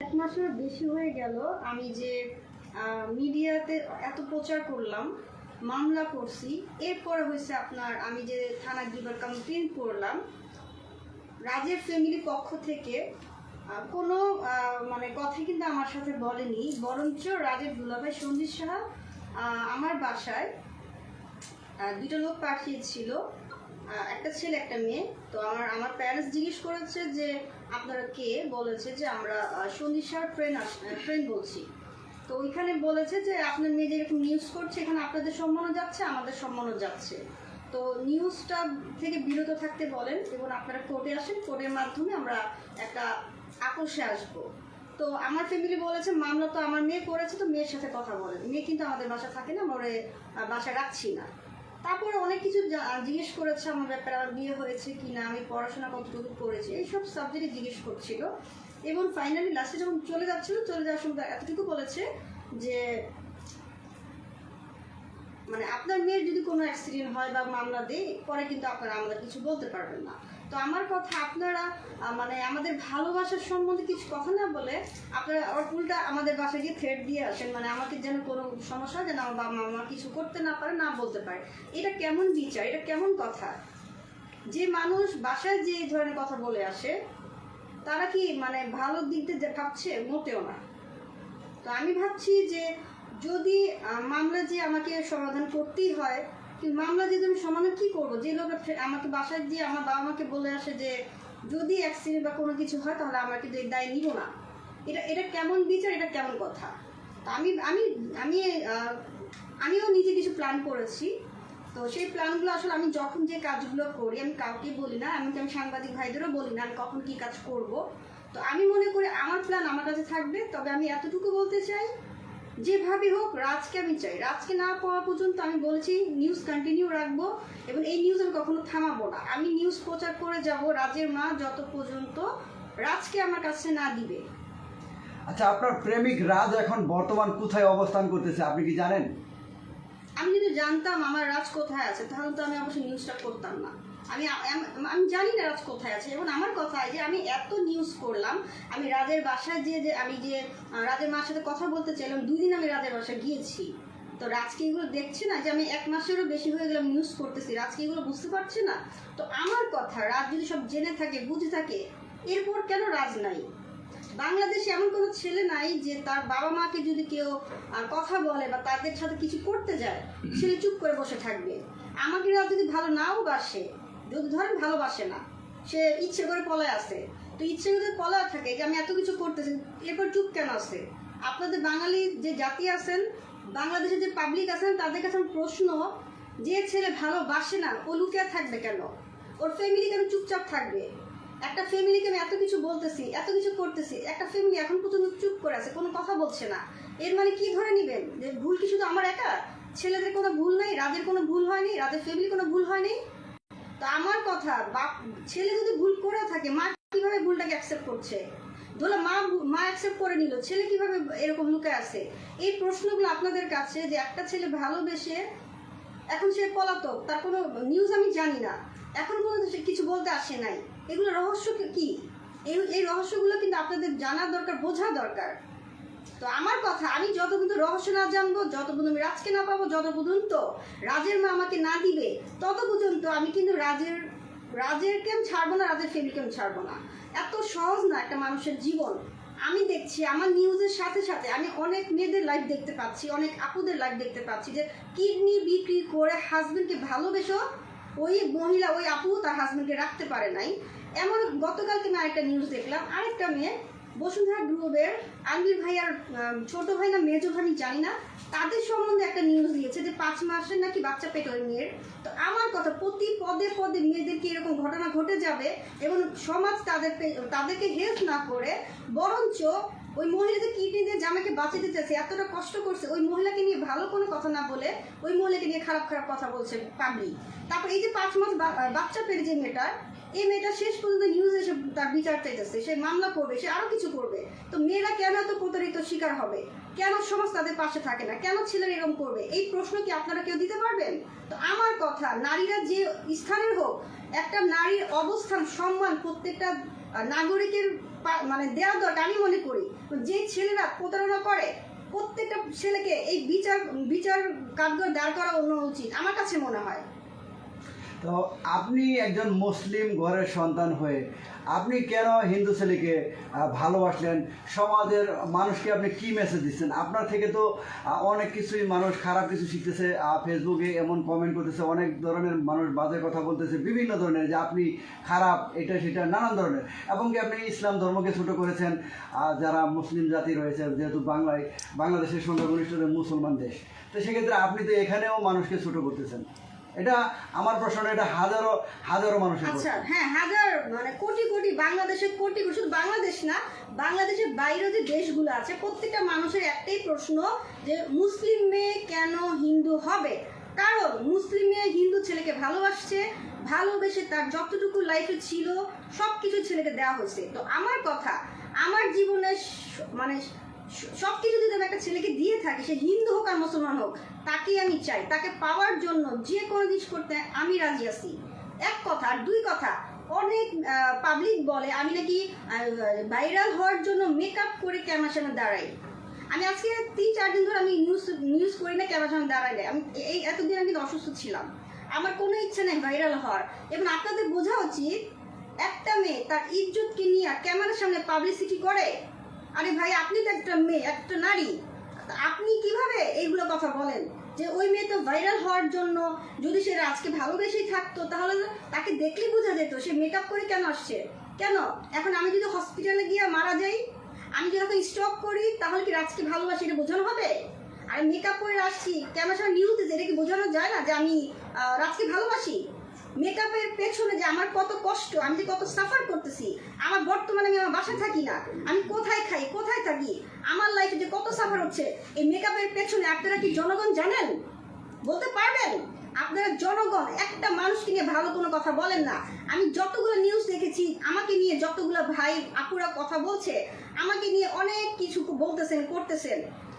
এক মাসের বেশি হয়ে গেল আমি যে মিডিয়াতে এত প্রচার করলাম, মামলা করছি, এরপরে হয়েছে আপনার আমি যে থানা গিবার কমপ্লেন করলাম, রাজের ফ্যামিলি পক্ষ থেকে কোনো মানে কথা কিন্তু আমার সাথে বলেনি, বরঞ্চ রাজের দুলাভাই সঞ্জিত সাহা আমার বাসায় দুটো লোক পাঠিয়েছিল একটা ছেলে, একটা মেয়ে, তো আমার আমার প্যারেন্টস জিজ্ঞেস করেছে যে আপনারা কে বলেছে যে আমরা সন্দীপ সাহার ফ্রেন্ড ফ্রেন্ড বলছি। তো ওইখানে বলেছে যে আপনার মেয়ে যেরকম নিউজ করছে, এখানে আপনাদের সম্মানও যাচ্ছে, আমাদের সম্মানও যাচ্ছে। তো নিউজটা থেকে বিরত থাকতে বলেন এবং আপনারা কোর্টে আসেন কোর্টের মাধ্যমে আমরা একটা আকর্ষে আসব। তো আমার ফ্যামিলি বলেছে, মামলা তো আমার মেয়ে করেছে, তো মেয়ের সাথে কথা বলেন। মেয়ে কিন্তু আমাদের বাসা থাকে না, আমরা বাসা রাখছি না। তারপরে অনেক কিছু জিজ্ঞেস করেছে আমার ব্যাপারে, আমার বিয়ে হয়েছে কি না আমি পড়াশোনা কতটুকু করেছি, এইসব সাবজেক্টে জিজ্ঞেস করছিল। এবং ফাইনালি লাস্টে যখন চলে যাচ্ছিল, চলে যাওয়ার সময় এতটুকু বলেছে যে মানে আপনার মেয়ের যদি কোনো অ্যাক্সিডেন্ট হয় বা মামলা দেয়, পরে কিন্তু আপনারা আমাদের কিছু বলতে পারবেন না। তো আমার কথা আপনারা মানে আমাদের ভালোবাসার সম্বন্ধে কিছু কথা না বলে আপনারা উল্টা আমাদের বাসায় গিয়ে থ্রেড দিয়ে আসেন। মানে আমাকে যেন কোনো সমস্যা যেন আমার বাবা মা কিছু করতে না পারে, না বলতে পারে। এটা কেমন বিচার? এটা কেমন কথা? যে মানুষ বাসায় যে এই ধরনের কথা বলে আসে, তারা কি মানে ভালো দিক দিয়ে ভাবছে? মোটেও না। তো আমি ভাবছি যে যদি মামলা যে আমাকে সমাধান করতেই হয় মামলা যদি আমি সমাধান কি করব? যে লোক আমাকে বাসায় দিয়ে আমার বাবা মাকে বলে আসে যে, যদি অ্যাক্সিডেন্ট বা কোনো কিছু হয়, তাহলে আমরা কিন্তু দায় নিব না। এটা এটা কেমন বিচার? এটা কেমন কথা? আমি আমি আমি আমিও নিজে কিছু প্ল্যান করেছি। তো সেই প্ল্যানগুলো আসলে আমি যখন যে কাজগুলো করি, আমি কাউকে বলি না, এমনকি আমি সাংবাদিক ভাইদেরও বলি না, আমি কখন কী কাজ করব। তো আমি মনে করি আমার প্ল্যান আমার কাছে থাকবে, তবে আমি এতটুকু বলতে চাই যেভাবে হোক রাজকে আমি চাই। রাজকে না পাওয়া পর্যন্ত আমি বলেছি নিউজ কন্টিনিউ রাখব এবং এই নিউজ আমি কখনো থামাবো না। আমি নিউজ প্রচার করে যাব রাজের মা যত পর্যন্ত রাজকে আমার কাছে না দিবে। আচ্ছা আপনার প্রেমিক রাজ এখন বর্তমান কোথায় অবস্থান করতেছে আপনি কি জানেন? আমি যদি জানতাম আমার রাজ কোথায় আছে তাহলে তো আমি অবশ্যই নিউজটা করতাম না। আমি আমি জানি না রাজ কোথায় আছে। এবং আমার কথা যে আমি এত নিউজ করলাম আমি রাজের বাসায় যে যে আমি যে রাজের মার সাথে কথা বলতে চাইলাম দুই দিন আমি রাজের বাসায় গিয়েছি। তো রাজকে এগুলো দেখছে না যে আমি এক মাসেরও বেশি হয়ে গেলাম নিউজ করতেছি রাজকে এগুলো বুঝতে পারছে না? তো আমার কথা রাজ যদি সব জেনে থাকে বুঝে থাকে এরপর কেন রাজ নাই? বাংলাদেশে এমন কোনো ছেলে নাই যে তার বাবা মাকে যদি কেউ কথা বলে বা তাদের সাথে কিছু করতে যায় ছেলে চুপ করে বসে থাকবে। আমাকে রাজ যদি ভালো নাও বাসে যদি ধরেন ভালোবাসে না, সে ইচ্ছে করে পলায় আসে। তো ইচ্ছে করে পলায় থাকে যে, আমি এত কিছু করতেছি, এরপর চুপ কেন আছে? আপনাদের বাঙালি যে জাতি আছেন, বাংলাদেশের যে পাবলিক আছেন, তাদের কাছে প্রশ্ন, যে ছেলে ভালোবাসে না, ও লুকিয়ে থাকবে কেন? ওর ফ্যামিলি কেন চুপচাপ থাকবে? একটা ফ্যামিলিকে আমি এত কিছু বলতেছি, এত কিছু করতেছি, একটা ফ্যামিলি এখন পর্যন্ত চুপ করে আছে, কোনো কথা বলছে না। এর মানে কি ধরে নেবেন? যে ভুল কি শুধু আমার একা? ছেলেদের কোনো ভুল নেই, রাজের কোনো ভুল হয়নি, রাজের ফ্যামিলি কোনো ভুল হয়নি? তো আমার কথা, বাপ, ছেলে যদি ভুল করে থাকে, মা কীভাবে ভুলটাকে অ্যাকসেপ্ট করছে? ধরো মা মা অ্যাকসেপ্ট করে নিল, ছেলে কীভাবে এরকম লুকে আছে? এই প্রশ্নগুলো আপনাদের কাছে যে একটা ছেলে ভালোবেসে এখন সে পলাতক, তার কোনো নিউজ আমি জানি না। এখন পর্যন্ত সে কিছু বলতে আসে নাই। এগুলো রহস্য কি- এই রহস্যগুলো কিন্তু আপনাদের জানার দরকার বোঝা দরকার। তো আমার কথা, আমি যত পর্যন্ত রহস্য না জানব যত আমি রাজকে না পাবো যত পর্যন্ত রাজের মা আমাকে না দিবে তত পর্যন্ত আমি কিন্তু রাজের, রাজেরকে আমি ছাড়বো না, রাজের ফ্যামিলিকে আমি ছাড়বো না। এত সহজ না একটা মানুষের জীবন। আমি দেখছি, আমার নিউজের সাথে সাথে আমি অনেক মেয়েদের লাইফ দেখতে পাচ্ছি, অনেক আপুদের লাইফ দেখতে পাচ্ছি যে কিডনি বিক্রি করে হাজবেন্ডকে ভালোবেসো, ওই মহিলা, ওই আপু তার হাজব্যান্ডকে রাখতে পারে নাই। এমন গতকালকে আমি আরেকটা নিউজ দেখলাম, আরেকটা মেয়ে বসুন্ধরা গ্রুপের আনবির ভাই আর ছোট ভাই না, মেজো ভাই জানি না, তাদের সম্বন্ধে একটা নিউজ দিয়েছে যে পাঁচ মাসের নাকি বাচ্চা পেট ওই মেয়ের। তো আমার কথা, প্রতি পদে পদে মেয়েদেরকে এরকম ঘটনা ঘটে যাবে? এবং সমাজ তাদের তাদেরকে হেল্প না করে, বরঞ্চ ওই মহিলাদের কিডনি দিয়ে জামাকে বাঁচাতে চাইছে, এতটা কষ্ট করছে, ওই মহিলাকে নিয়ে ভালো কোনো কথা না বলে ওই মহিলাকে নিয়ে খারাপ খারাপ কথা বলছে পাবলিক তারপর এই যে পাঁচ মাস বাচ্চা পেরে যে মেয়েটা এই মেয়েটা শেষ পর্যন্ত নিউজ এসে তার বিচার চাইতেছে, সে মামলা করবে, সে আরও কিছু করবে। তো মেয়েরা কেন এত প্রতারিত শিকার হবে? কেন সমাজ তাদের পাশে থাকে না? কেন ছেলেরা এরকম করবে? এই প্রশ্ন কি আপনারা কেউ দিতে পারবেন? তো আমার কথা, নারীরা যে স্থানের হোক, একটা নারীর অবস্থান, সম্মান প্রত্যেকটা নাগরিকের মানে দেওয়া দরকার, আমি মনে করি। যে ছেলেরা প্রতারণা করে, প্রত্যেকটা ছেলেকে এই বিচার বিচার কার্যকর দাঁড় করা অন্য উচিত, আমার কাছে মনে হয়। তো আপনি একজন মুসলিম ঘরের সন্তান হয়ে আপনি কেন হিন্দু ছেলেকে ভালোবাসলেন? সমাজের মানুষকে আপনি কি মেসেজ দিচ্ছেন? আপনার থেকে তো অনেক কিছুই মানুষ খারাপ কিছু শিখতেছে ফেসবুকে এমন কমেন্ট করতেছে, অনেক ধরনের মানুষ বাজে কথা বলতেছে, বিভিন্ন ধরনের যে আপনি খারাপ, এটা সেটা নানান ধরনের। এবং কি আপনি ইসলাম ধর্মকে ছোট করেছেন যারা মুসলিম জাতি রয়েছে, যেহেতু বাংলায়, বাংলাদেশের সংখ্যাগরিষ্ঠ মুসলমান দেশ। তো সেক্ষেত্রে আপনি তো এখানেও মানুষকে ছোট করতেছেন। এটা আমার প্রশ্ন এটা হাজারো হাজারো মানুষ আচ্ছা হ্যাঁ হাজার মানে কোটি কোটি বাংলাদেশের কোটি কোটি শুধু বাংলাদেশ না বাংলাদেশের বাইরে যে দেশগুলো আছে প্রত্যেকটা মানুষের একটাই প্রশ্ন যে মুসলিম মেয়ে কেন হিন্দু হবে? কারণ মুসলিম মেয়ে হিন্দু ছেলেকে ভালোবাসছে ভালোবেসে তার যতটুকু লাইফে ছিল সব কিছু ছেলেকে দেওয়া হয়েছে তো আমার কথা আমার জীবনে মানে সব কিছু যদি আমি একটা ছেলেকে দিয়ে থাকি, সে হিন্দু হোক আর মুসলমান হোক, তাকেই আমি চাই। তাকে পাওয়ার জন্য যে কোনো জিনিস করতে আমি রাজি আছি। এক কথা। আর দুই কথা, অনেক পাবলিক বলে, আমি নাকি ভাইরাল হওয়ার জন্য মেকআপ করে ক্যামেরার সামনে দাঁড়াই। আমি আজকে তিন, চার দিন ধরে আমি নিউজ নিউজ করি না, ক্যামেরার সামনে দাঁড়াই। আমি এই এতদিন আমি অসুস্থ ছিলাম। আমার কোনো ইচ্ছা নেই ভাইরাল হওয়ার। এবং আপনাদের বোঝা উচিত, একটা মেয়ে তার ইজ্জতকে নিয়ে ক্যামেরার সামনে পাবলিসিটি করে। আরে ভাই, আপনি তো একটা মেয়ে, একটা নারী। আপনি কীভাবে এইগুলো কথা বলেন? যে ওই মেয়ে তো ভাইরাল হওয়ার জন্য যদি সে রাজকে ভালোবেসেই থাকতো, তাহলে তাকে দেখলেই বোঝা যেত সে মেকআপ করে কেন আসছে? কেন? এখন আমি যদি হসপিটালে গিয়ে মারা যাই, আমি যদি স্টক করি, তাহলে কি রাজকে ভালোবাসি এটা বোঝানো হবে? আর মেকআপ করে আসছি ক্যামেরা নিউজ এটা কি বোঝানো যায় না যে আমি রাজকে ভালোবাসি? মেকআপের পেছনে যে আমার কত কষ্ট, আমি যে কত সাফার করতেছি, আমার বর্তমানে আমি আমার বাসায় থাকি না। আমি কোথায় খাই, কোথায় থাকি? আমার লাইফে যে কত সাফার হচ্ছে, এই মেকআপের পেছনে আপনারা কি জনগণ জানেন? বলতে পারবেন? আপনারা জনগণ, একটা মানুষকে নিয়ে ভালো কোনো কথা বলেন না। আমি যতগুলো নিউজ দেখেছি, আমাকে নিয়ে যতগুলো ভাই আপুরা কথা বলছে, আমাকে নিয়ে অনেক কিছু বলতেছেন, করতেছেন।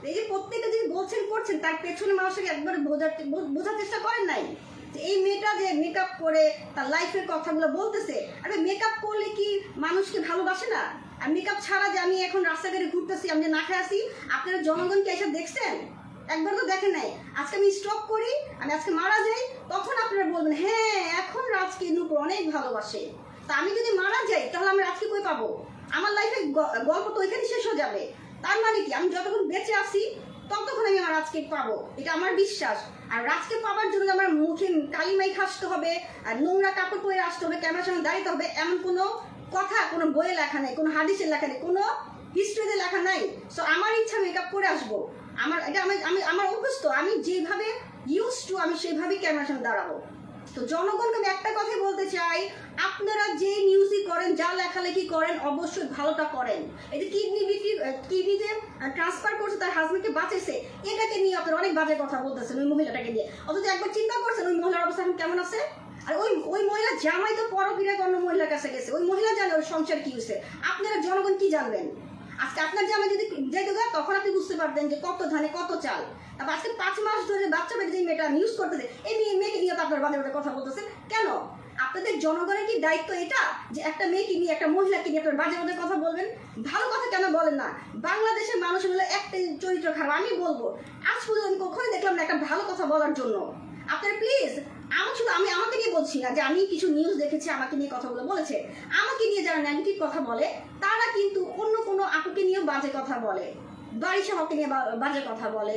এই যে প্রত্যেকটা জিনিস বলছেন, করছেন, তার পেছনে মানুষকে একবারে বোঝার বোঝার চেষ্টা করেন নাই। এই মেয়েটা যে মেকআপ করে তার লাইফের কথাগুলো বলতেছে, আরে মেকআপ করলে কি মানুষকে ভালোবাসে না? আর মেকআপ ছাড়া যে আমি এখন রাস্তাঘাটে ঘুরতেছি, আমি যে না খেয়ে আসি আপনারা জনগণকে এসে দেখছেন? একবার তো দেখেন নাই। আজকে আমি স্টপ করি, আমি আজকে মারা যাই, তখন আপনারা বলবেন হ্যাঁ এখন রাজকে নূপুর অনেক ভালোবাসে। তা আমি যদি মারা যাই, তাহলে আমি রাজকে কই পাবো? আমার লাইফে গল্প তো ওইখানে শেষ হয়ে যাবে। তার মানে কি? আমি যতক্ষণ বেঁচে আছি ততক্ষণ আমি আমার রাজকে পাবো। এটা আমার বিশ্বাস। আর রাজকে পাওয়ার জন্য আমার মুখে কালিমাই খাসতে হবে, আর নোংরা কাপড় পরে আসতে হবে, ক্যামেরার সামনে দাঁড়িয়ে হবে, এমন কোনো কথা, কোনো বইয়ে লেখা নেই, কোনো হাদিসের লেখা নেই, কোনো হিস্ট্রিতে লেখা নাই। সো আমার ইচ্ছা, আমি মেকআপ করে আসব। আমার, এটা আমি আমি, আমার অভ্যস্ত। আমি যেভাবে ইউজ টু আমি সেভাবেই ক্যামেরার সামনে দাঁড়াবো। তো জনগণকে আমি একটা কথাই বলতে চাই, আপনারা যে নিউজই করেন, যা লেখালেখি করেন, অবশ্যই ভালোটা করেন। এই যে কিডনি বিক্রি কিডনি যে ট্রান্সফার করছে তার হাজবেন্ডকে বাঁচাইছে, এটাকে নিয়ে আপনারা অনেক বাজে কথা বলতেছেন ওই মহিলাটাকে নিয়ে। অথচ একবার চিন্তা করছেন ওই মহিলার অবস্থা এখন কেমন আছে? আর ওই ওই মহিলা জামাই তো পরকিরায় অন্য মহিলার কাছে গেছে, ওই মহিলা জানে ওর সংসার কি হয়েছে। আপনারা জনগণ কি জানবেন? আজকে আপনার জামাই যদি গা তখন আপনি বুঝতে পারতেন যে কত ধানে কত চাল। তারপর আজকে পাঁচ মাস ধরে বাচ্চা যে মেয়েটা নিউজ করতেছে, এই মেয়ে মেয়েকে নিয়ে তো আপনার বাজে বাজে কথা বলতেছে কেন? আপনাদের জনগণের কি দায়িত্ব এটা? যে একটা মেয়েকে নিয়ে, একটা মহিলাকে নিয়ে আপনার বাজে বাজে কথা বলবেন? ভালো কথা কেন বলেন না? বাংলাদেশের মানুষ হলো একটাই চরিত্র খারাপ, আমি বলব, আজ পর্যন্ত আমি কখনোই দেখলাম না একটা ভালো কথা বলার জন্য। আপনারা প্লিজ আমি শুধু আমি আমাকে নিয়ে বলছি না যে আমি কিছু নিউজ দেখেছি, আমাকে নিয়ে কথাগুলো বলেছে। আমাকে নিয়ে যারা নেগেটিভ কথা বলে, তারা কিন্তু অন্য কোনো আপুকে নিয়েও বাজে কথা বলে। বাড়ি সহকে নিয়ে বাজে কথা বলে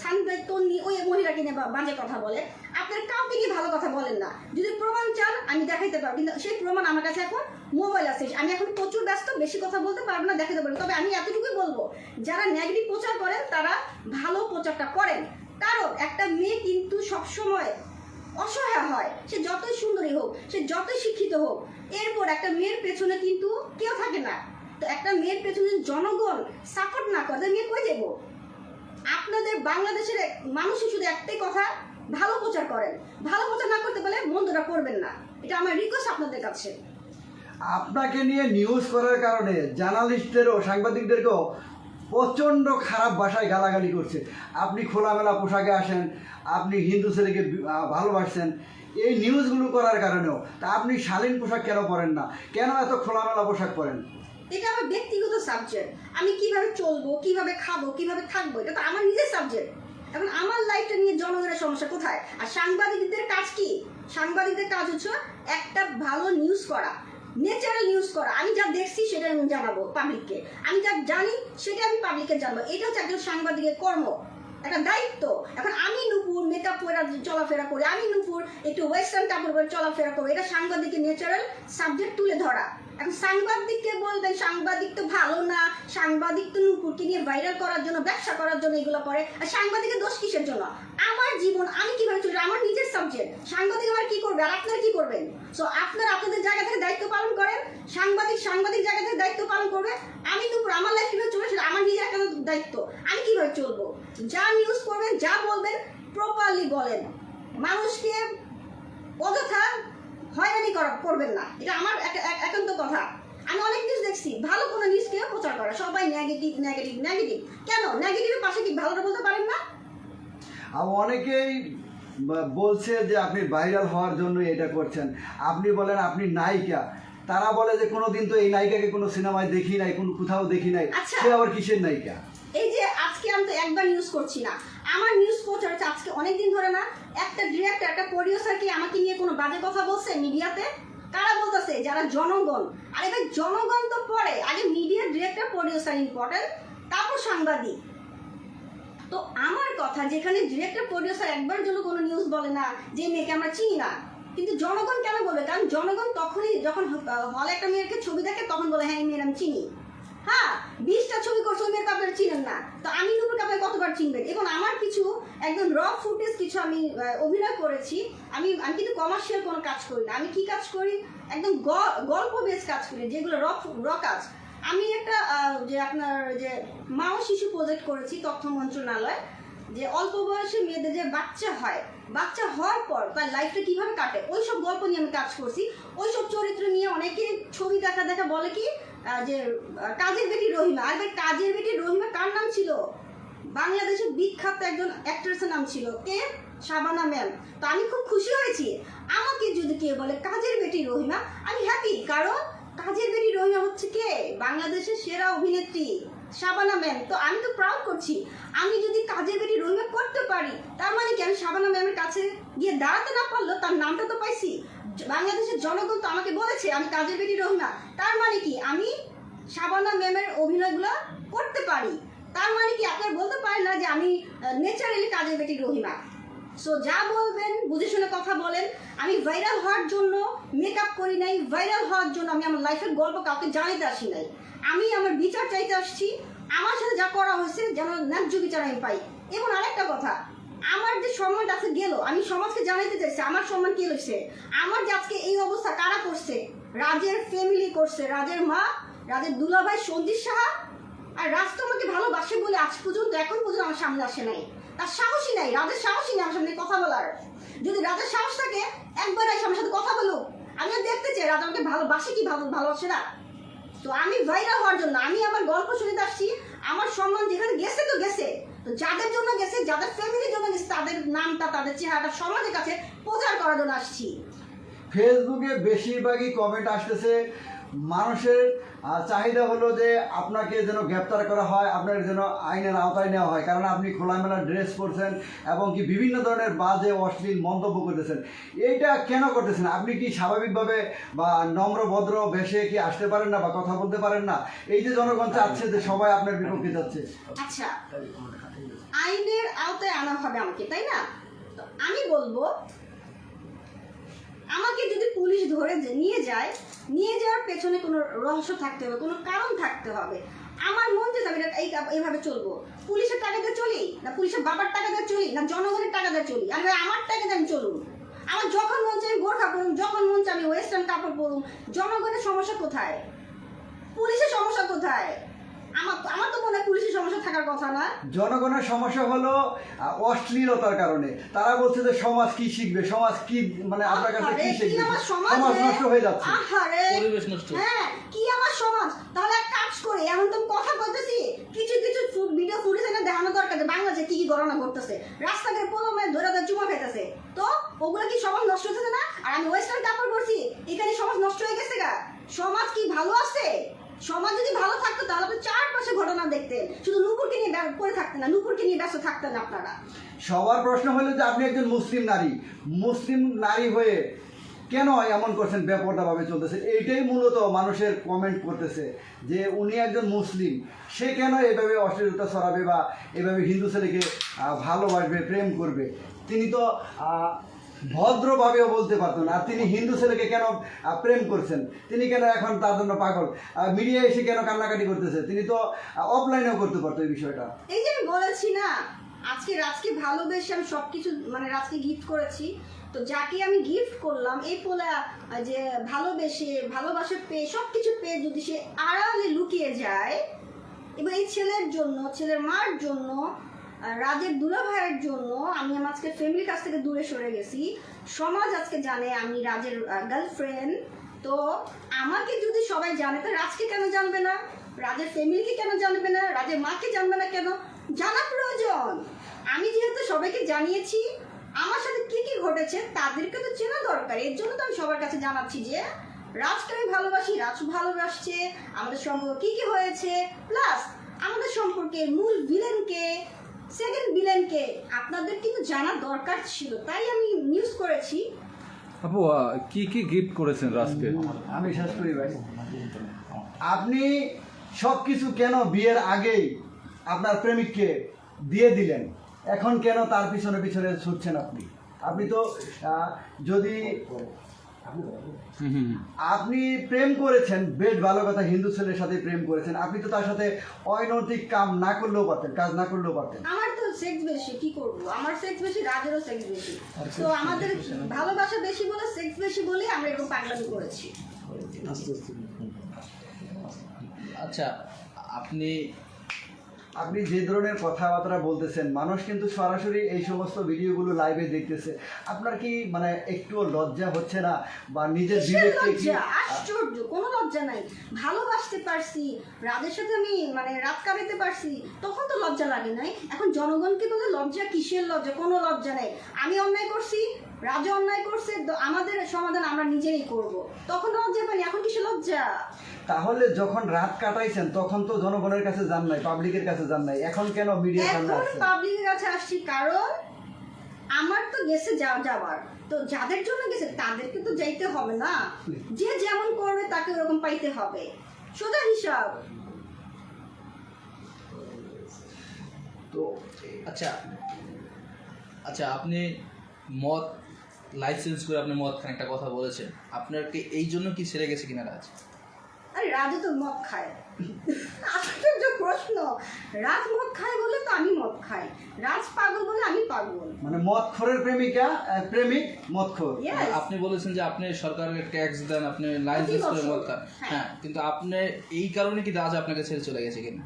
ছানবে তন্নি ওই মহিলাকে নিয়ে বাজে কথা বলে। আপনারা কাউকে নিয়ে ভালো কথা বলেন না। যদি প্রমাণ চান, আমি দেখাইতে পারব। কিন্তু সেই প্রমাণ আমার কাছে এখন মোবাইল আছে। আমি এখন প্রচুর ব্যস্ত, বেশি কথা বলতে পারব না দেখাতে পারব তবে আমি এতটুকুই বলব, যারা নেগেটিভ প্রচার করেন, তারা ভালো প্রচারটা করেন। কারণ একটা মেয়ে কিন্তু সবসময় অসহায় হয়। সে যতই সুন্দরী হোক, সে যতই শিক্ষিত হোক, এরপর একটা মেয়ের পেছনে কিন্তু কেউ থাকে না। একটা মেয়ের পেছনে জনগণ সাপোর্ট না করে মেয়ে কই যাব আপনাদের বাংলাদেশের মানুষই শুধু একটাই কথা, ভালো প্রচার করেন। ভালো প্রচার না করতে পারলে মন্দটা করবেন না। এটা আমার রিকোয়েস্ট আপনাদের কাছে। আপনাকে নিয়ে নিউজ করার কারণে জার্নালিস্টদেরও সাংবাদিকদেরকেও প্রচণ্ড খারাপ ভাষায় গালাগালি করছে। আপনি খোলামেলা পোশাকে আসেন, আপনি হিন্দু ছেলেকে ভালোবাসছেন এই নিউজগুলো করার কারণেও। তা আপনি শালীন পোশাক কেন পরেন না? কেন এত খোলামেলা পোশাক পরেন? এটা আমার ব্যক্তিগত সাবজেক্ট আমি কীভাবে চলবো, কীভাবে খাব, কীভাবে থাকব, এটা তো আমার নিজের সাবজেক্ট এখন আমার লাইফটা নিয়ে জনগণের সমস্যা কোথায়? আর সাংবাদিকদের কাজ কি? সাংবাদিকদের কাজ হচ্ছে একটা ভালো নিউজ করা ন্যাচারাল নিউজ করা। আমি যা দেখছি সেটা আমি জানাব পাবলিককে আমি যা জানি সেটা আমি পাবলিককে জানাব। এটা হচ্ছে একজন সাংবাদিকের কর্ম, একটা দায়িত্ব। এখন আমি নুপুর মেকআপ পরে চলাফেরা করি, আমি নুপুর একটু ওয়েস্টার্ন কাপড় পরে চলাফেরা করি। এটা সাংবাদিকের ন্যাচারাল সাবজেক্ট তুলে ধরা। এখন সাংবাদিককে বলবেন সাংবাদিক তো ভালো না। সাংবাদিক তো নুপুরকে নিয়ে ভাইরাল করার জন্য, ব্যবসা করার জন্য এগুলো করে। আর সাংবাদিকের দোষ কিসের জন্য? আমার জীবন, আমি কীভাবে চলি? আমার নিজের সাবজেক্ট সাংবাদিক আমার কি করবে? আর আপনারা কি করবেন? সো আপনারা আপনাদের জায়গা থেকে দায়িত্ব পালন করেন। সাংবাদিক সাংবাদিক জায়গা থেকে দায়িত্ব পালন করবে। আমি নুপুর আমার লাইফ কীভাবে চলবে সেটা আমার নিজের একটা দায়িত্ব। আমি কীভাবে চলবো? যা নিউজ করবেন, যা বলবেন প্রপারলি বলেন। মানুষকে অযথা হয়রানি করা করবেন না। এটা আমার এক- এক- একান্ত কথা। আমি অনেক নিউজ দেখছি। ভালো কোনো নিউজ কেউ প্রচার করে সবাই নেগেটিভ নেগেটিভ নেগেটিভ কেন? নেগেটিভের পাশে কি ভালোটা বলতে পারেন না? আর অনেকেই বলছে যে আপনি ভাইরাল হওয়ার জন্য এটা করছেন। আপনি বলেন আপনি নায়িকা। তারা বলে যে কোনোদিন তো এই নায়িকাকে কোনো সিনেমায় দেখি নাই কোনো কোথাও দেখি নাই। আচ্ছা। সে আবার কিসের নায়িকা? এই যে আজকে আমি তো একবার নিউজ করছি না। আমার নিউজ প্রচার হচ্ছে আজকে অনেকদিন ধরে না। একটা ডিরেক্টর একটা প্রডিউসার কি আমাকে নিয়ে কোনো বাজে কথা বলছে মিডিয়াতে? কারা বলতেছে? যারা জনগণ। আরে ভাই, জনগণ তো পরে আগে মিডিয়ার ডিরেক্টর প্রডিউসার ইম্পর্টেন্ট তারপর সাংবাদিক। তো আমার কথা, যেখানে ডিরেক্টর প্রডিউসার একবার জন্য কোনো নিউজ বলে না, যে মেয়েকে আমরা চিনি না, কিন্তু জনগণ কেন বলবে? কারণ জনগণ তখনই যখন হলে একটা মেয়েকে ছবি দেখে, তখন বলে হ্যাঁ এই মেয়ের আমি চিনি। হ্যাঁ বিশটা ছবি করছে, ওই মেয়েকে চিনেন না। তো আমি নুপুরকে আপনারা কতবার চিনবেন এবং আমার কিছু একদম র ফুটেজ কিছু আমি অভিনয় করেছি। আমি আমি কিন্তু কমার্শিয়াল কোনো কাজ করি না। আমি কি কাজ করি? একদম গল্প বেস কাজ করি, যেগুলো র র কাজ। আমি একটা যে আপনার, যে মা ও শিশু প্রজেক্ট করেছি তথ্য মন্ত্রণালয়, যে অল্প বয়সে মেয়েদের যে বাচ্চা হয়, বাচ্চা হওয়ার পর তার লাইফটা কীভাবে কাটে, ওইসব গল্প নিয়ে আমি কাজ করছি। ওইসব চরিত্র নিয়ে অনেকে ছবি দেখা দেখা বলে কি যে কাজের বেটি রহিমা। আর কাজের বেটি রহিমা কার নাম ছিল? বাংলাদেশের বিখ্যাত একজন অ্যাক্ট্রেসের নাম ছিল কে? শাবানা ম্যাম। তো আমি খুব খুশি হয়েছি। আমাকে যদি কেউ বলে কাজের বেটি রহিমা, আমি হ্যাপি কারণ কাজের বেটি রহিমা হচ্ছে কে? বাংলাদেশের সেরা অভিনেত্রী, শাবানা ম্যাম। তো আমি তো প্রাউড করছি। আমি যদি কাজের বেটি রহিমা করতে পারি, তার মানে কি আমি শাবানা ম্যামের কাছে গিয়ে দাঁড়াতে না পারল তার নামটা তো পাইছি। বাংলাদেশের জনগণ তো আমাকে বলেছে, আমি কাজের বেটি রহিমা। তার মানে কি? আমি শাবানা ম্যামের অভিনয়গুলো করতে পারি। তার মানে কি? আপনারা বলতে পারেন না যে আমি নেচারালি কাজের বেটি রহিমা। সো যা বলবেন, বুঝে শুনে কথা বলেন। আমি ভাইরাল হওয়ার জন্য মেকআপ করি নাই, ভাইরাল হওয়ার জন্য আমি আমার লাইফের গল্প কাউকে জানাইতে আসি নাই। আমি আমার বিচার চাইতে আসছি। আমার সাথে যা করা হয়েছে, যেন ন্যায্য বিচার আমি পাই। এবং আরেকটা কথা আমার যে সম্মানটা আজকে গেল, আমি সমাজকে জানাইতে চাইছি, আমার সম্মান কে লইছে? আমার যে আজকে এই অবস্থা কারা করছে? রাজের ফ্যামিলি করছে, রাজের মা, রাজের দুলাভাই সন্দীপ সাহা আর রাজ তো আমাকে ভালোবাসে বলে আজ পর্যন্ত, এখন পর্যন্ত আমার সামনে আসে নাই। তার সাহসই নাই, রাজের সাহসই নেই আমার সামনে কথা বলার। যদি রাজের সাহস থাকে, একবার এসে আমার সাথে কথা বলুক। আমিও দেখতে চাই, রাজা আমাকে ভালোবাসে কি ভালো ভালোবাসে না। তো আমি ভাইরাল হওয়ার জন্য, আমি আমার গল্প শুনতে আসছি, আমার সম্মান যেখানে গেছে তো গেছে। তো যাদের জন্য গেছে যাদের ফ্যামিলির জন্য গেছে তাদের নামটা তাদের চেহারাটা সমাজের কাছে প্রচার করার জন্য আসছি। ফেসবুকে বেশিরভাগই কমেন্ট আসতেছে মানুষের চাহিদা হলো যে আপনাকে যেন গ্রেপ্তার করা হয় আপনার যেন আইনের আওতায় নেওয়া হয়। কারণ আপনি খোলামেলা ড্রেস পরছেন এবং কি বিভিন্ন ধরনের বাজে অশ্লীল মন্তব্য করতেছেন। এইটা কেন করতেছেন? আপনি কি স্বাভাবিকভাবে বা নম্র ভদ্র বেশে কি আসতে পারেন না বা কথা বলতে পারেন না? এই যে জনগণ চাচ্ছে যে সবাই আপনার বিপক্ষে যাচ্ছে। আচ্ছা আইনের আওতায় আনা হবে আমাকে, তাই না? তো আমি বলব, আমাকে যদি পুলিশ ধরে নিয়ে যায়, নিয়ে যাওয়ার পেছনে কোনো রহস্য থাকতে হবে, কোনো কারণ থাকতে হবে। আমার মন যে আমি এই এইভাবে চলবো। পুলিশের টাকা দিয়ে চলি, না পুলিশের বাবার টাকা দিয়ে চলি, না জনগণের টাকা দিয়ে চলি আমি আমার টাকা দিয়ে আমি চলুন। আমার যখন মন চাই বোরখা পড়ুন যখন মন চাই আমি ওয়েস্টার্ন কাপড় পরুন জনগণের সমস্যা কোথায়? পুলিশের সমস্যা কোথায়? আমার আমার তো মনে হয় পুলিশের সমস্যা থাকার কথা না। জনগণের সমস্যা হলো আহ, অশ্লীলতার কারণে। তারা বলছে যে সমাজ কি শিখবে সমাজ কি মানে আপনার কাছে আহারে, কি কি শিখবে? আমার সমাজ সমাজ রে? নষ্ট হয়ে যাচ্ছে। আহারে পরিবেশ নষ্ট। হ্যাঁ কি আমার সমাজ? তাহলে এক কাজ করে এমন তো কথা বলতেছি কিছু কিছু ভিডিও ফুটেজ এনে দেখানো দরকার যে বাংলাদেশে কি কি ঘটনা ঘটতেছে। রাস্তাঘাটে মেয়ে ধরে ধরে চুমা খাইতেছে। তো ওগুলো কি সমাজ নষ্ট হচ্ছে না? আর আমি ওয়েস্টার্ন কাপড় পরছি এখানে সমাজ নষ্ট হয়ে গেছে গা। সমাজ কি ভালো আছে? সমাজ যদি ভালো থাকতো তাহলে আপনি চারপাশে ঘটনা দেখতেন। শুধু নুপুরকে নিয়ে পড়ে থাকতেন না, নুপুরকে নিয়ে ব্যস্ত থাকতেন আপনারা। সবার প্রশ্ন হলো যে আপনি একজন মুসলিম নারী। মুসলিম নারী হয়ে কেন এমন করছেন ব্যাপারটাভাবে চলতেছে? এইটাই মূলত মানুষের কমেন্ট করতেছে যে উনি একজন মুসলিম। সে কেন এভাবে অশ্লীলতা ছড়াবে বা এভাবে হিন্দু ছেলেকে ভালোবাসবে, প্রেম করবে? তিনি তো ভদ্রভাবেও বলতে পারতেন আর তিনি হিন্দু ছেলেকে কেন প্রেম করছেন? তিনি কেন এখন তার জন্য পাগল? মিডিয়া এসে কেন কান্নাকাটি করতেছে? তিনি তো অফলাইনেও করতে পারতো এই বিষয়টা। এই যে আমি বলেছি না, আজকে রাজকে ভালোবেসে আমি সবকিছু মানে রাজকে গিফট করেছি। তো যাকে আমি গিফট করলাম, এই পোলা যে ভালোবেসে, ভালোবাসা পেয়ে সব কিছু পেয়ে যদি সে আড়ালে লুকিয়ে যায় এবং এই ছেলের জন্য, ছেলের মার জন্য রাজের দুলা ভাইয়ের জন্য আমি আমার আজকে ফ্যামিলির কাছ থেকে দূরে সরে গেছি। সমাজ আজকে জানে আমি রাজের গার্লফ্রেন্ড তো আমাকে যদি সবাই জানে তো রাজকে কেন জানবে না? রাজের ফ্যামিলিকে কেন জানবে না? রাজের মাকে জানবে না কেন? জানা প্রয়োজন। আমি যেহেতু সবাইকে জানিয়েছি, আমার সাথে কি কি ঘটেছে তাদেরকে তো চেনা দরকার। এর জন্য তো আমি সবার কাছে জানাচ্ছি যে, রাজকে আমি ভালোবাসি, রাজ ভালোবাসছে, আমাদের সম্পর্ক কি কি হয়েছে প্লাস আমাদের সম্পর্কে মূল ভিলেনকে সেকেন্ড ভিলেনকে আপনাদের কিন্তু জানা দরকার ছিল তাই আমি নিউজ করেছি। আপু কি কি গিফট করেছেন রাজকে? আমি শেষ করি ভাই। আপনি সব কিছু কেন বিয়ের আগেই আপনার প্রেমিককে দিয়ে দিলেন? এখন কেন তার পিছনে পিছনে ছুটছেন আপনি? আপনি তো আহ, যদি আপনি প্রেম করেছেন বেশ ভালো কথা হিন্দু ছেলের সাথে প্রেম করেছেন। আপনি তো তার সাথে অনৈতিক কাম না করলেও পারতেন কাজ না করলেও পারতেন। আমার তো সেক্স বেশি কি করব? আমার সেক্স বেশি রাজেরও সেক্স বেশি। তো আমাদের ভালোবাসা বেশি বলে সেক্স বেশি বলে আমরা এরকম পাগলামি করেছি। আচ্ছা আপনি আপনি যে ধরনের কথাবার্তা বলতেছেন মানুষ কিন্তু সরাসরি এই সমস্ত ভিডিওগুলো লাইভে দেখতেছে। আপনার কি মানে একটুও লজ্জা হচ্ছে না? বা নিজের কিসের বিবেককে কি আশ্চর্য কোনো লজ্জা নাই। ভালোবাসতে পারছি রাজের সাথে আমি মানে রাত কাটাতে পারছি তখন তো লজ্জা লাগে নাই। এখন জনগণকে বলে লজ্জা কিসের লজ্জা? কোনো লজ্জা নাই। আমি অন্যায় করছি রাজা অন্যায় করছে আমাদের সমাধান আমরা নিজেই করব। তখন লজ্জা পাইনি এখন কিসের লজ্জা? তাহলে যখন রাত কাটাইছেন তখন তো জনগণের কাছে যান নাই পাবলিকের কাছে যান নাই। এখন কেন মিডিয়ার সামনে আসছেন পাবলিকের কাছে আসছি কারণ আমার তো গেছে যা যাবার তো যাদের জন্য গেছে তাদেরকে তো যাইতে হবে না। যে যেমন করবে তাকে ওরকম পাইতে হবে। সোজা হিসাব। তো আচ্ছা আচ্ছা আপনি মদ লাইসেন্স করে আপনি মদ খান একটা কথা বলেছেন। আপনার কি এই জন্য কি ছেড়ে গেছে কিনা রাজ? আরে রাজু তো মদ খায়। আশ্চর্য প্রশ্ন। রাজ মদ খায় বলে তো আমি মদ খাই। রাজ পাগল বলে আমি পাগল। মানে মদখোরের প্রেমিকা প্রেমিক মদখোর। Yes. আপনি বলেছেন যে আপনি সরকারের ট্যাক্স দেন আপনি লাইসেন্স করে মদ খান। হ্যাঁ। হ্যাঁ কিন্তু আপনি এই কারণে কি রাজ আপনাকে ছেড়ে চলে গেছে কিনা?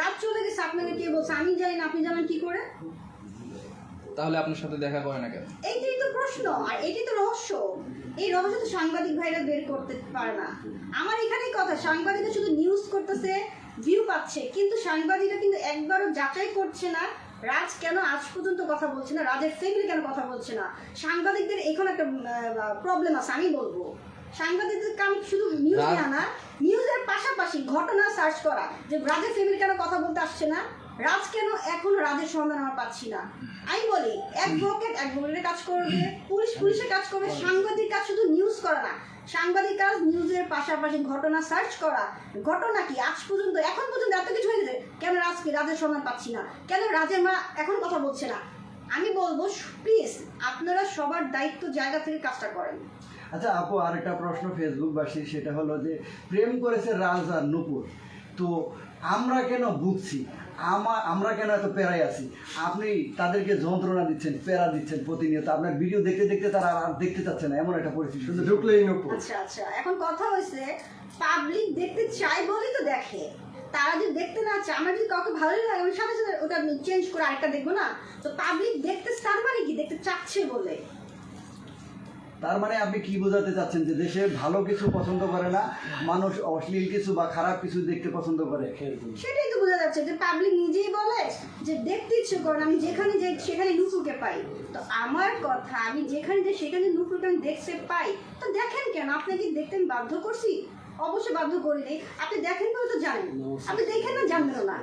রাজ চলে গেছে আপনাকে কে বলছে? আমি জানি না আপনি জানেন কি করে? তাহলে আপনার সাথে দেখা করে না কেন? এইটাই তো প্রশ্ন আর এটাই তো রহস্য। এই রহস্য তো সাংবাদিক ভাইরা বের করতে পারে না। আমার এখানেই কথা সাংবাদিকরা শুধু নিউজ করতেছে ভিউ পাচ্ছে কিন্তু সাংবাদিকরা কিন্তু একবারও যাচাই করছে না রাজ কেন আজ পর্যন্ত কথা বলছে না রাজের ফ্যামিলি কেন কথা বলছে না। সাংবাদিকদের এখন একটা প্রবলেম আছে আমি বলব। সাংবাদিকদের কাম শুধু নিউজ রাজ- নেওয়া না নিউজের পাশাপাশি ঘটনা সার্চ করা যে রাজের ফ্যামিলি কেন কথা বলতে আসছে না রাজ কেন এখনও রাজের সন্ধান আমরা পাচ্ছি না? আমি বলি অ্যাডভোকেট অ্যাডভোকেটের কাজ করবে, পুলিশ পুলিশের কাজ করবে, সাংবাদিক কাজ শুধু নিউজ করা না। সাংবাদিক কাজ নিউজের পাশাপাশি ঘটনা সার্চ করা। ঘটনা কি? আজ পর্যন্ত, এখন পর্যন্ত এত কিছু হয়ে গেছে কেন রাজকে রাজের সন্ধান পাচ্ছি না? কেন রাজের মা এখন কথা বলছে না? আমি বলব প্লিজ আপনারা সবার দায়িত্ব জায়গা থেকে কাজটা করেন। আচ্ছা আপু, আরেকটা প্রশ্ন ফেসবুক ফেসবুকবাসী সেটা হলো যে, প্রেম করেছে রাজ আর নুপুর। তো আমরা কেন ভুগছি? আমা আমরা কেন এত পেরাই আছি? আপনি তাদেরকে যন্ত্রণা দিচ্ছেন পেরা দিচ্ছেন প্রতিনিয়ত। আপনার ভিডিও দেখতে দেখতে তারা আর দেখতে চাচ্ছে না এমন একটা পরিস্থিতি। শুধু ঢুকলেই নুপুর। আচ্ছা আচ্ছা। এখন কথা হয়েছে পাবলিক দেখতে চাই বলেই তো দেখে। তারা যদি দেখতে না চায় আমার যদি কাউকে ভালো লাগে আমি সাথে সাথে ওটা চেঞ্জ করে আরেকটা দেখব না? তো পাবলিক দেখতে তার মানে কি? দেখতে চাচ্ছে বলে। তার মানে আপনি কি বোঝাতে চাচ্ছেন যে দেশে ভালো কিছু পছন্দ করে না, মানুষ অশ্লীল কিছু বা খারাপ কিছু দেখতে পছন্দ করে? সেটাই তো বোঝা যাচ্ছে যে পাবলিক নিজেই বলে যে দেখতে ইচ্ছে করে আমি যেখানে যাই সেখানে নুপুরকে পাই। তো আমার কথা, আমি যেখানে যাই সেখানে নুপুরকে আমি দেখতে পাই। তো দেখেন কেন? আপনাকে দেখতে আমি বাধ্য করছি? অবশ্যই বাধ্য করিনি আপনি দেখেন বলে তো জানেন আপনি দেখেন না জানবেন না।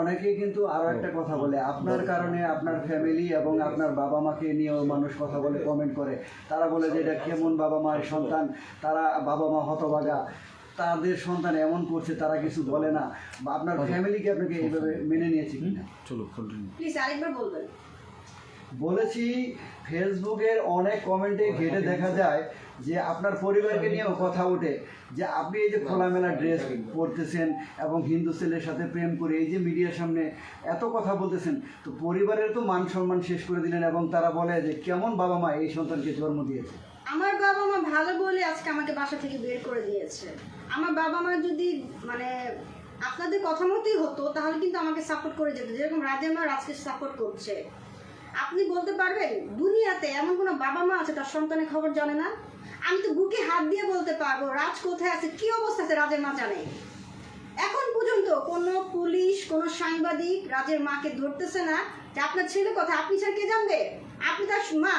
অনেকে কিন্তু আরও একটা কথা বলে আপনার কারণে আপনার ফ্যামিলি এবং আপনার বাবা মাকে নিয়েও মানুষ কথা বলে কমেন্ট করে। তারা বলে যে এটা কেমন বাবা মায়ের সন্তান? তারা বাবা মা হতবাগা তাদের সন্তান এমন করছে তারা কিছু বলে না। বা আপনার ফ্যামিলিকে আপনাকে এইভাবে মেনে নিয়েছে কিনা? চলো প্লিজ আরেকবার বলবেন। বলেছি ফেসবুকের অনেক কমেন্টে ঘেটে দেখা যায় যে আপনার পরিবারকে নিয়েও কথা ওঠে যে আপনি এই যে খোলামেলা ড্রেস পরতেছেন এবং হিন্দু ছেলের সাথে প্রেম করে এই যে মিডিয়ার সামনে এত কথা বলতেছেন তো পরিবারের তো মান সম্মান শেষ করে দিলেন এবং তারা বলে যে কেমন বাবা মা এই সন্তানকে জন্ম দিয়েছে। আমার বাবা মা ভালো বলে আজকে আমাকে বাসা থেকে বের করে দিয়েছে। আমার বাবা মা যদি মানে আপনাদের কথা মতোই হতো তাহলে কিন্তু আমাকে সাপোর্ট করে যেত। যেরকম রাজের মা রাজকে সাপোর্ট করছে। আপনি বলতে পারবেন, দুনিয়াতে এমন কোনো বাবা মা আছে তার সন্তানের খবর জানে না? আমি তো বুকে হাত দিয়ে বলতে পারব, রাজ কোথায় আছে, কি অবস্থা আছে রাজের মা জানে? এখন পর্যন্ত কোনো পুলিশ, কোনো সাংবাদিক রাজের মাকে ধরতেছে না। যে আপনার ছেলে কথা আপনি ছাড়া কে জানবে? আপনি তার মা।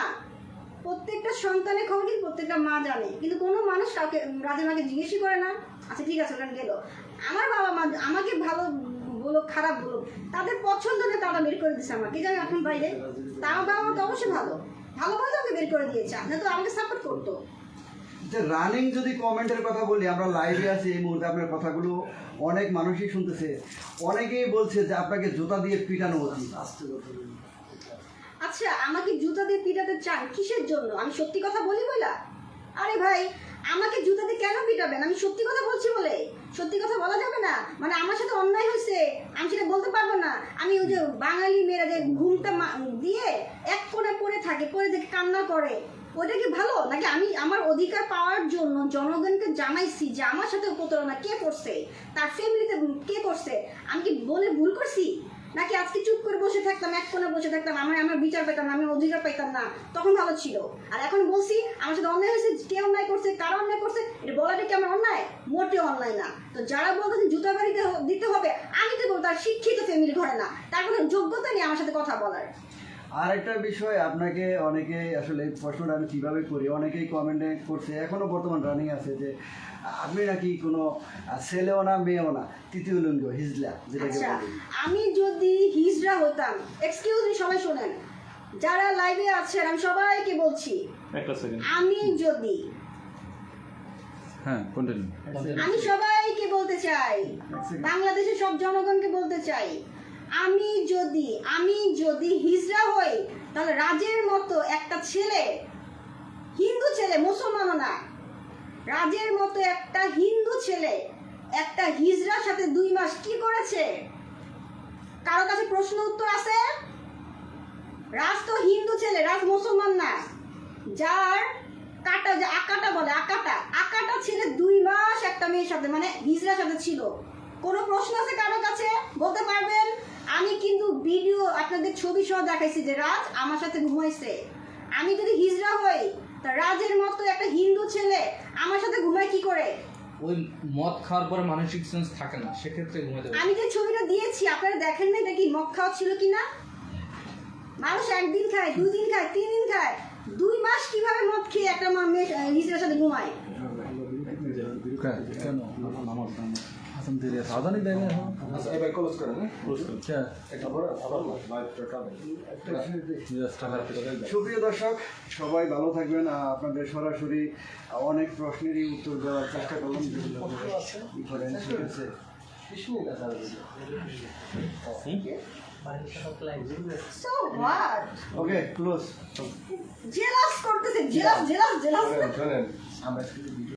প্রত্যেকটা সন্তানের খবর কিন্তু প্রত্যেকটা মা জানে। কিন্তু কোনো মানুষ কাউকে রাজের মাকে জিজ্ঞেসই করে না। আচ্ছা ঠিক আছে ওখানে গেল। আমার বাবা মা আমাকে ভালো বলো খারাপ বলো তাদের পছন্দ নেই তারা বের করে দিচ্ছে আমাকে। জানি এখন বাইরে? তা আমার বাবা মা তো অবশ্যই ভালো। ভালো ভালো আমাকে বের করে দিয়েছে। আপনি তো আমাকে সাপোর্ট করতো। রানিং যদি কমেন্টের কথা বলি আমরা লাইভে আছি এই মুহূর্তে আপনার কথাগুলো অনেক মানুষই শুনতেছে। অনেকেই বলছে যে আপনাকে জুতা দিয়ে পিটানো উচিত। আচ্ছা আমাকে জুতা দিয়ে পিটাতে চান কিসের জন্য? আমি সত্যি কথা বলি বইলা আরে ভাই আমাকে জুতাতে কেন পিটাবেন? আমি সত্যি কথা বলছি বলে। সত্যি কথা বলা যাবে না। মানে আমার সাথে অন্যায় হয়েছে। আমি সেটা বলতে পারব না। আমি ওই যে বাঙালি মেয়েরা যে ঘুমটা দিয়ে এক কোণে পড়ে থাকে, পড়ে দেখে কান্না করে। ওইটা কি ভালো? নাকি আমি আমার অধিকার পাওয়ার জন্য জনগণকে জানাইছি যে আমার সাথে প্রতারণা কে করছে? তার ফ্যামিলিতে কে করছে? আমি কি বলে ভুল করছি? নাকি আজকে চুপ করে বসে থাকতাম, এক কোণে বসে থাকতাম আমি আমার বিচার পেতাম, আমি অধিকার পেতাম না, তখন ভালো ছিল। আর এখন বলছি, আমার সাথে অন্যায় হয়েছে, কে অন্যায় করছে, কারা অন্যায় করছে, এটা বলাটা কি আমার অন্যায়? মোটেও অন্যায় না। তো যারা বলতেছে জুতা বাড়িতে দিতে হবে, আমি তো বলব, তার শিক্ষিত ফ্যামিলি ঘরে না। তার কোনো যোগ্যতা নেই আমার সাথে কথা বলার। আর একটা বিষয় আপনাকে অনেকে আসলে এই প্রশ্নটা আমি কীভাবে করি? অনেকেই কমেন্টে করছে এখনও বর্তমান রানিং আছে যে আপনি নাকি কোনো ছেলেও না মেয়েও না? তৃতীয় লিঙ্গ হিজলা যেটাকে আচ্ছা আমি যদি হিজড়া হতাম এক্সকিউজ মি সবাই শোনেন। যারা লাইভে আছেন আমি সবাইকে বলছি একটা সেকেন্ড আমি যদি হ্যাঁ কন্টিনিউ আমি সবাইকে বলতে চাই বাংলাদেশের সব জনগণকে বলতে চাই আমি যদি আমি যদি হিজড়া হই, তাহলে রাজের মতো একটা ছেলে, হিন্দু ছেলে মুসলমানও না রাজের মতো একটা হিন্দু ছেলে, একটা হিজড়ার সাথে দুই মাস কি করেছে? কারও কাছে প্রশ্ন উত্তর আছে? রাজ তো হিন্দু ছেলে, রাজ মুসলমান না। যার কাটা, যে আকাটা বলে, আকাটা আকাটা ছেলে দুই মাস একটা মেয়ের সাথে মানে হিজড়ার সাথে ছিল। কোনো প্রশ্ন আছে কারও কাছে? বলতে পারবেন? আমি কিন্তু ভিডিও আপনাদের ছবি সহ দেখাইছি যে রাজ আমার সাথে ঘুমাইছে। আমি যদি হিজড়া হই তা রাজের মতো একটা হিন্দু ছেলে আমার সাথে ঘুমায় কি করে? ওই মদ খাওয়ার পরে মানসিক সেন্স থাকে না সেক্ষেত্রে ঘুমাতে আমি যে ছবিটা দিয়েছি আপনারা দেখেন না দেখি মদ খাওয়া ছিল কি না মানুষ একদিন খায় দুই দিন খায় তিন দিন খায়। দুই মাস কীভাবে মদ খেয়ে একটা মা- মেয়ে হিজড়ার সাথে ঘুমায়? কেন? দিদি সাধারণই দেয় না। এখন এবার ক্লোজ করেন হ্যাঁ? আবার টাকার পেছনে সুপ্রিয় দর্শক সবাই ভালো থাকবেন। আপনাদের সরাসরি অনেক প্রশ্নেরই উত্তর দেওয়ার চেষ্টা করলাম। করেন, ঠিক আছে ওকে ক্লোজ জেলাস করতেছে জেলাস জেলাস জেলাস শোনেন আমরা